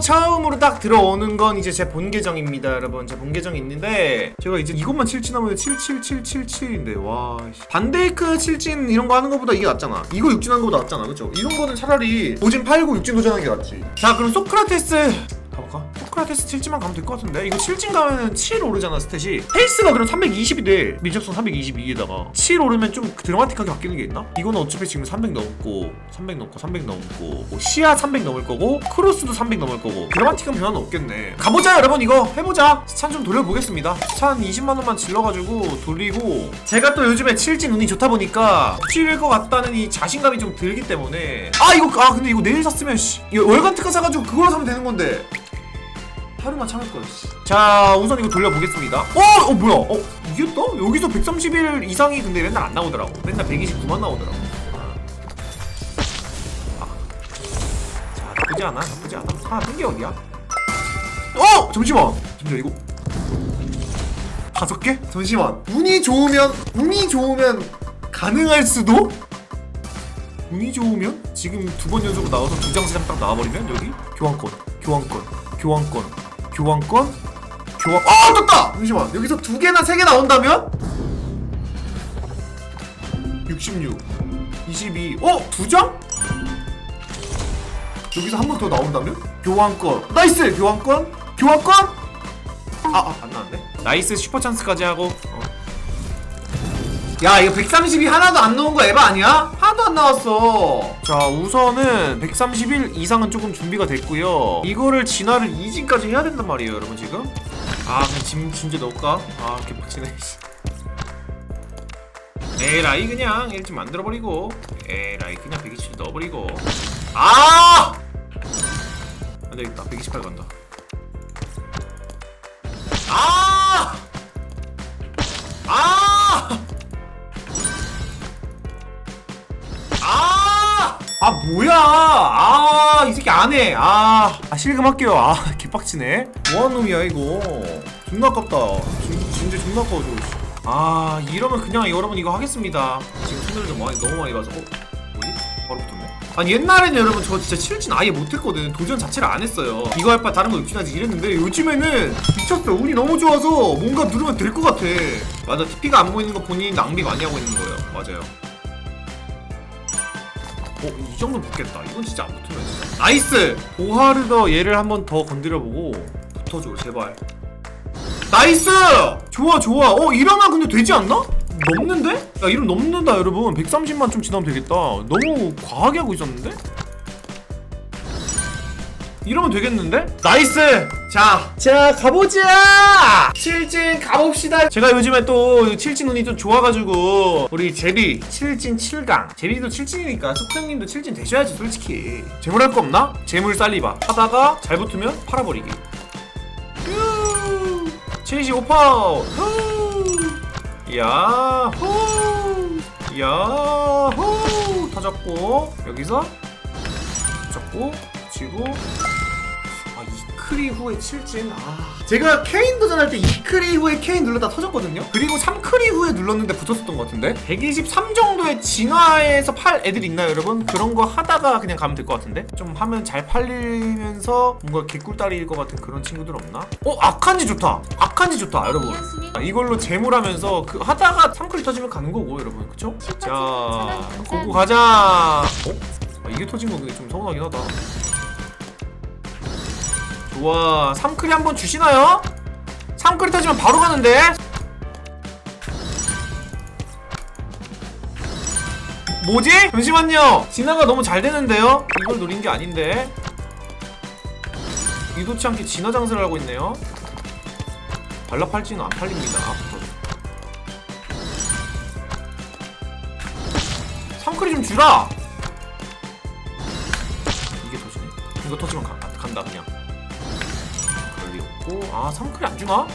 처음으로 딱 들어오는 건 이제 제 본 계정입니다 여러분 제 본 계정이 있는데 제가 이제 이것만 칠진하면 77777인데 와 씨. 반데이크 칠진 이런 거 하는 거보다 이게 낫잖아 이거 육진하는 거보다 낫잖아 그쵸? 이런 거는 차라리 도진 팔고 육진 도전하는 게 낫지 자 그럼 소크라테스? 소크라테스 7진만 가면 될 것 같은데? 이거 7진 가면은 7 오르잖아 스탯이. 페이스가 그럼 320이 돼 밀접성 322에다가. 7 오르면 좀 드라마틱하게 바뀌는 게 있나? 이거는 어차피 지금 300 넘고 300 넘고 300 넘고 뭐 시야 300 넘을 거고 크로스도 300 넘을 거고. 드라마틱한 변화는 없겠네. 가보자 여러분. 이거 해보자. 스찬 좀 돌려보겠습니다. 스찬 20만원만 질러가지고 돌리고 제가 또 요즘에 7진 운이 좋다 보니까 7일 것 같다는 이 자신감이 좀 들기 때문에. 아 이거 아 근데 이거 내일 샀으면 씨 이거 월간 특가 사가지고 그걸로 사면 되는 건데 하루만 참을. 씨. 자, 우선 이거 돌려보겠습니다. 어, 어 뭐야? 어또 여기서 131 이상이 근데 맨날 안 나오더라고. 맨날 129만 나오더라고. 아. 자, 나쁘지 않아, 나쁘지 않아. 하나 뜬게 어디야? 어, 잠시만. 잠시만 이거 다섯 개? 잠시만. 운이 좋으면 운이 좋으면 가능할 수도? 운이 좋으면 지금 두 번 연속으로 나와서 두 장 세 장 딱 나와버리면 여기 교환권, 교환권, 교환권, 교환권, 교환. 아 떴다! 잠시만 여기서 두 개나 세 개 나온다면 66, 22. 어? 두 장? 여기서 한 번 더 나온다면 교환권. 나이스 교환권, 교환권. 아, 아, 안 나왔네. 나이스 슈퍼 찬스까지 하고. 어. 야 이거 132 하나도 안 나온 거 에바 아니야? 하나도 안 나왔어 자 우선은 131 이상은 조금 준비가 됐고요 이거를 진화를 2진까지 해야 된단 말이에요 여러분 지금 아 그냥 짐 진짜 넣을까? 아 개빡치네 씨. 에라이 그냥 1진 만들어버리고 에라이 그냥 127 넣어버리고 아! 안되겠다 128 간다 아! 뭐야? 아, 이 새끼 안 해. 아, 아 실금 할게요. 아, 개빡치네. 뭐하는 놈이야 이거. 존나 아깝다. 진, 진짜 존나 아까워 저거. 아, 이러면 그냥 여러분 이거 하겠습니다. 지금 손을 좀 많이 너무 많이 가서. 어? 뭐지? 바로 붙었네. 아니 옛날에는 여러분 저 진짜 칠진 아예 못했거든 도전 자체를 안 했어요 이거 할 바 다른 거 육진하지 이랬는데 요즘에는 미쳤어 운이 너무 좋아서 뭔가 누르면 될 것 같아 맞아 TP가 안 보이는 거 본인이 낭비 많이 하고 있는 거예요 맞아요 어, 이 정도 붙겠다. 이건 진짜 안 붙으면 진짜. 나이스! 보하르더 얘를 한 번 더 건드려보고 붙어줘, 제발. 나이스! 좋아, 좋아. 어, 이러면 근데 되지 않나? 넘는데? 야, 이름 넘는다, 여러분. 130만 좀 지나면 되겠다. 너무 과하게 하고 있었는데? 이러면 되겠는데? 나이스! 자, 자 가보자! 칠진 가봅시다. 제가 요즘에 또 칠진 운이 좀 좋아가지고 우리 제리 칠진 7강. 제리도 칠진이니까 숙형님도 칠진 되셔야지 솔직히. 재물 할 거 없나? 재물 살리바. 하다가 잘 붙으면 팔아버리기. 휴! 75파워! 후! 야호! 야호! 터졌고 여기서 잡고 치고 아 이크리 후에 칠진 아. 제가 케인 도전할 때 이크리 후에 케인 눌렀다 터졌거든요. 그리고 3크리 후에 눌렀는데 붙었었던 것 같은데? 123 정도의 진화에서 팔 애들 있나요 여러분? 그런 거 하다가 그냥 가면 될 것 같은데? 좀 하면 잘 팔리면서 뭔가 개꿀다리일 것 같은 그런 친구들 없나? 어 아칸지 좋다! 아칸지 좋다 여러분. 아, 이걸로 재물하면서 그 하다가 3크리 터지면 가는 거고 여러분. 그쵸? 자 고고 가자! 어? 아, 이게 터진 거 그게 좀 서운하긴 하다 좋아 3크리 한번 주시나요? 3크리 터지면 바로 가는데? 뭐지? 잠시만요. 진화가 너무 잘 되는데요? 이걸 노린 게 아닌데. 의도치 않게 진화 장사를 하고 있네요. 발라 팔찌는 안 팔립니다. 앞으로 3크리 좀 주라! 이게 터지네? 이거 터지면 가, 간다 그냥 걸리고. 아 3클이 안 주나?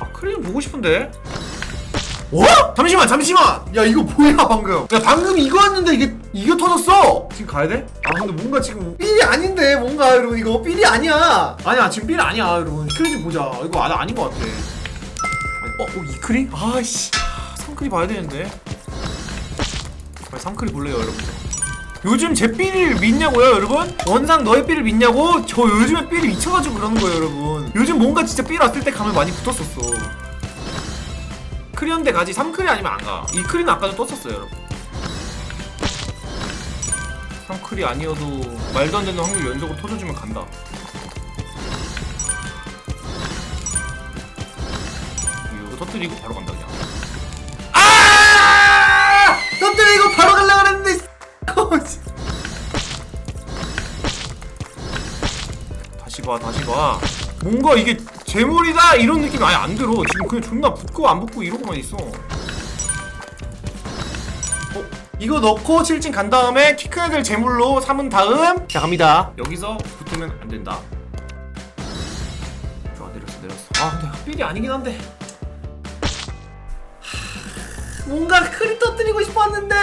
아 크림 보고 싶은데? 와? 잠시만 잠시만! 야 이거 뭐야 방금? 야 방금 이거였는데 이게 이게 터졌어! 지금 가야 돼? 아 근데 뭔가 지금 삘이 아닌데 뭔가 여러분. 이거 삘이 아니야. 아니야 지금 삘 아니야 여러분. 크리 좀 보자. 이거 아, 아닌 것 같아. 아니, 어? 어 이크리? 아씨. 3크리 봐야 되는데 삼클이 볼래요 여러분? 요즘 제 삐를 믿냐고요 여러분? 원상 너의 삐를 믿냐고? 저 요즘에 삐를 미쳐가지고 그러는 거예요 여러분. 요즘 뭔가 진짜 삐 왔을 때 가면 많이 붙었었어. 크리언데 가지 3클이 아니면 안가이 클리는 아까도 떴었어요 여러분. 3클이 아니어도 말도 안 되는 확률 연속으로 터져주면 간다. 이거 터뜨리고 바로 간다 그냥 바로 가려고 그랬는데 다시 봐 다시 봐. 뭔가 이게 재물이다? 이런 느낌이 아예 안 들어. 지금 그냥 존나 붙고 안 붙고 이러고만 있어. 어? 이거 넣고 칠진 간 다음에 키 큰 애들 재물로 삼은 다음. 자 갑니다. 여기서 붙으면 안 된다. 좋아 내렸어 내렸어. 아 근데 흑bil이 아니긴 한데. 하, 뭔가 크리 터뜨리고 싶었는데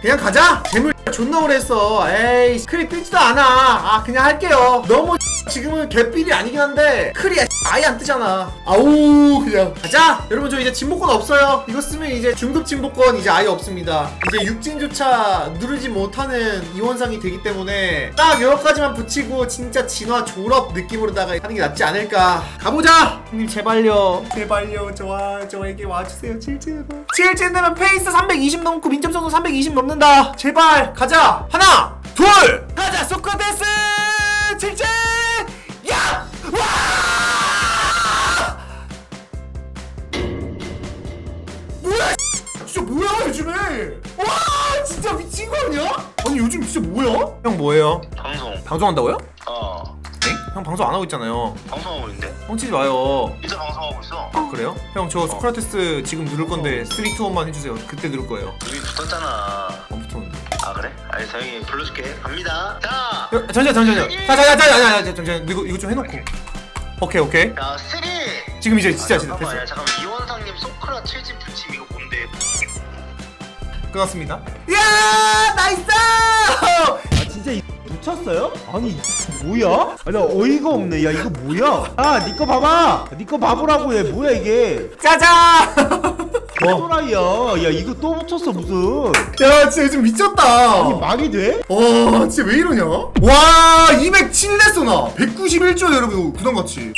그냥 가자! 재물 존나 오래 했어. 에이 크리 뜨지도 않아. 아 그냥 할게요. 너무 지금은 개삘이 아니긴 한데 크리 아예 안 뜨잖아. 아우 그냥. 가자. 여러분 저 이제 진복권 없어요. 이거 쓰면 이제 중급 진복권 이제 아예 없습니다. 이제 육진조차 누르지 못하는 이원상이 되기 때문에 딱 여기까지만 붙이고 진짜 진화 졸업 느낌으로다가 하는 게 낫지 않을까. 가보자! 형님 제발요. 제발요. 저와 저에게 와주세요. 칠진 칠진 되면 페이스 320 넘고 민점선도 320 넘는다. 제발! 가자 하나 둘 가자 소크라테스 칠진 야! 와! 뭐야? 진짜 뭐야 요즘에? 와 진짜 미친 거 아니야? 아니 요즘 진짜 뭐야? 형 뭐예요? 방송 방송한다고요? 어 엥? 형 방송 안 하고 있잖아요. 방송하고 있는데 뻥치지 마요. 진짜 방송하고 있어 아 그래요? 형 저 소크라테스 지금 누를 건데 3, 2, 1만 해주세요. 그때 누를 거예요. 우리 붙었잖아. 아? 알겠어 형이 불러줄게 갑니다 자! 야, 잠시만 잠시만요. 자자자자자자 잠시만 이거 이거 좀 해놓고. 오케이 오케이. 야 쓰리! 지금 이제 진짜 아, 진짜 잠깐만, 야, 됐어. 잠깐만 이원상님 소크라 칠집 붙임 이거 뭔데 끊었습니다. 야 나이스! 아 진짜 이 붙였어요? 아니 뭐야? 아나 어이가 없네 야 이거 뭐야? 아 니꺼 봐봐 니꺼 봐보라고 얘 뭐야 이게 짜잔! 또라이야 야 이거 또 붙였어 무슨 야 진짜 요즘 미쳤다. 아니 말이 돼? 와 진짜 왜 이러냐? 와 207 됐어 나 191조 여러분 부담같이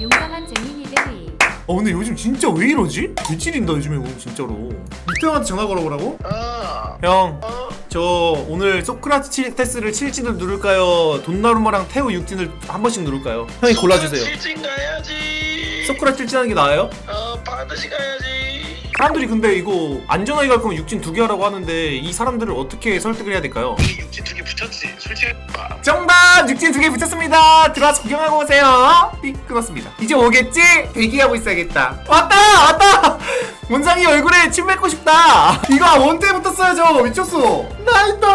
용감한 쟁민이들이 어 근데 요즘 진짜 왜 이러지? 개찔인다 요즘에 오늘 진짜로 미태 형한테 전화 걸어보라고? 아형 어? 저 오늘 소크라테스를 7진을 누를까요? 돈나루마랑 태우 6진을 한 번씩 누를까요? 형이 골라주세요 칠진 가야지 소크라 7진 하는 게 나아요? 어 반드시 가야지 사람들이 근데 이거 안전하게 갈 거면 6진 두 개 하라고 하는데 이 사람들을 어떻게 설득을 해야 될까요? 이 육지 두 개 붙였지 솔직히 아, 정답! 6진 두 개 붙였습니다. 들어와서 구경하고 오세요. 삑 끊었습니다. 이제 오겠지? 대기하고 있어야겠다. 왔다! 왔다! 원상이 얼굴에 침 뱉고 싶다. 이거 원때 붙었어야죠. 미쳤어. 나이다!